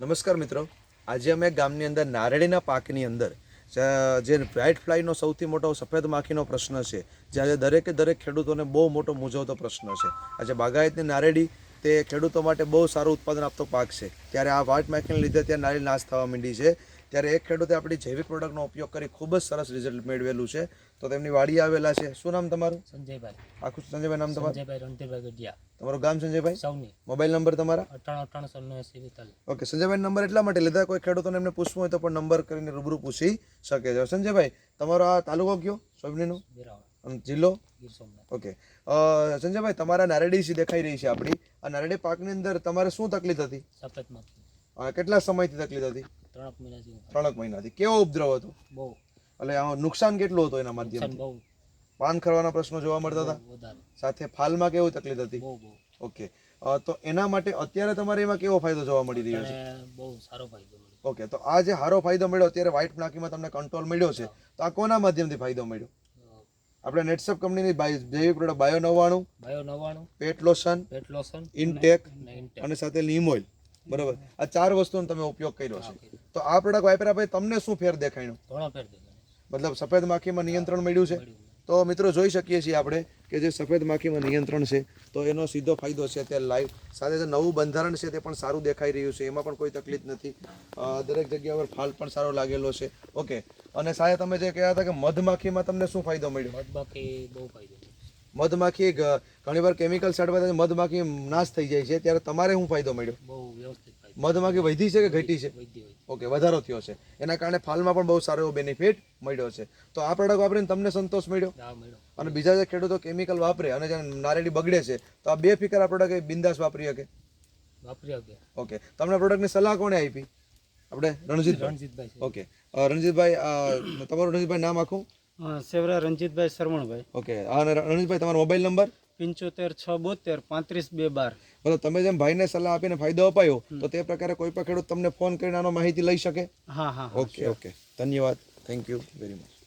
નમસ્કાર મિત્રો. આજે અમે ગામની અંદર નારળીના પાકની અંદર જે વ્હાઇટ ફ્લાયનો સૌથી મોટો સફેદ માખીનો પ્રશ્ન છે જ્યારે દરેકે દરેક ખેડૂતોને બહુ મોટો મૂંઝવતો પ્રશ્ન છે. આજે બાગાયતની નારેડી તે ખેડૂતો માટે બહુ સારું ઉત્પાદન આપતો પાક છે. ત્યારે આ વ્હાઇટ માખીને લીધે ત્યાં નારી નાશ થવા માંડી છે. ત્યારે એક ખેડૂતે આપણી જૈવિક પ્રોડક્ટનો ઉપયોગ કરી ખૂબ જ સરસ રિઝલ્ટ મેળવેલું છે. તો તેમની વાડી આવેલા છે. શું નામ તમારું? સંજયભાઈ. આખું સંજયભાઈ નામ તમારું? સંજયભાઈ રણધીરભાઈ ગઢિયા. તમારું ગામ સંજયભાઈ? સૌની. મોબાઈલ નંબર તમારા? અઠ્ઠાણું અઠ્ઠાણું ઓકે સંજયભાઈ નંબર એટલા માટે લીધા કોઈ ખેડૂતોને એમને પૂછવું હોય તો પણ નંબર કરીને રૂબરૂ પૂછી શકે છે. સંજયભાઈ તમારો આ તાલુકો કયો? સોબનીનો જિલ્લો? ઓકે. સંજયભાઈ તમારા નારેડી સી દેખાઈ રહી છે આપણી. આ નારેડી પાકની અંદર તમારે શું તકલીફ હતી? કેટલા સમયથી તકલીફ હતી? ત્રણક મહિનાથી ત્રણક મહિનાથી. કેવો ઉપદ્રવ હતો? બહુ. એટલે આમાં નુકસાન કેટલું હતું એના માધ્યમથી? બહુ. પાન ખરવાના પ્રશ્નો જોવા મળતા હતા? સાથે ફાલમાં કેવું તકલીફ હતી? ઓકે. તો એના માટે અત્યારે તમારે એમાં કેવો ફાયદો જોવા મળી રહ્યો છે? બહુ સારો ફાયદો ઓકે તો આ જે સારો ફાયદો મળ્યો અત્યારે વ્હાઇટ નાકીમાં તમને કંટ્રોલ મળ્યો છે તો આ કોના માધ્યમથી ફાયદો મળ્યો? આપણે નેટસપ કંપનીની બાય- જૈવિક પ્રોડક્ટ બાયો નવ્વાણું બાયો નવ્વાણું પેટ લોશન પેટ લોશન ઇનટેક અને ઇન્ટેક અને સાથે લીમ ઓઇલ બરાબર. આ ચાર વસ્તુનો તમે ઉપયોગ કર્યો છે. તો આ પ્રોડક્ટ વાપર્યા ભાઈ તમને શું ફેર દેખાણો ઘણો ફેર દેખાય. મતલબ સફેદ માખીમાં નિયંત્રણ મળ્યું છે? તો મિત્રો જોઈ શકીએ છીએ આપણે કે જે સફેદ માખીમાં નિયંત્રણ છે તો એનો સીધો ફાયદો છે અત્યારે લાઈવ સાથે જે નવું બંધારણ છે તે પણ સારું દેખાઈ રહ્યું છે. એમાં પણ કોઈ તકલીફ નથી. દરેક જગ્યા પર ફાલ પણ સારો લાગેલો છે. ઓકે અને સાથે તમે જે કહેતા હતા કે મધમાખીમાં તમને શું ફાયદો મળ્યો? મધમાખી બહુ ફાયદો મધમાખી ઘણીવાર કેમિકલ છાંટવા મધમાખી નાશ થઈ જાય છે. ત્યારે તમારે શું ફાયદો મળ્યો? બહુ વ્યવસ્થિત મધમાખી વધી છે કે ઘટી છે? ઓકે વધારો થયો છે. એના કારણે ફાલમાં પણ બહુ સારો એવો બેનિફિટ મળ્યો છે. તો આ પ્રોડક્ટ વાપરીને તમને સંતોષ મળ્યો? અને બીજા જે ખેડૂતો કેમિકલ વાપરે અને જે નારેડી બગડે છે તો આ બે ફિકર આ પ્રોડક્ટ બિંદાસ વાપરી શકે? વાપરી શકે. ઓકે તમને પ્રોડક્ટની સલાહ કોણે આપી? આપણે રણજીત રણજીતભાઈ ઓકે રણજીતભાઈ તમારું રણજીતભાઈ નામ આખું? સેવરા રણજીતભાઈ શરવણભાઈ ઓકે અને રણજીતભાઈ તમારો મોબાઈલ નંબર? પંચોતેર છ બોતેર પાંત્રીસ બે બાર. મતલબ તમે જેમ ભાઈને સલાહ આપીને ફાયદો અપાયો તો તે પ્રકારે કોઈ પણ ખેડૂત તમને ફોન કરીને આનો માહિતી લઈ શકે? હા હા ઓકે ઓકે ધન્યવાદ. Thank you very much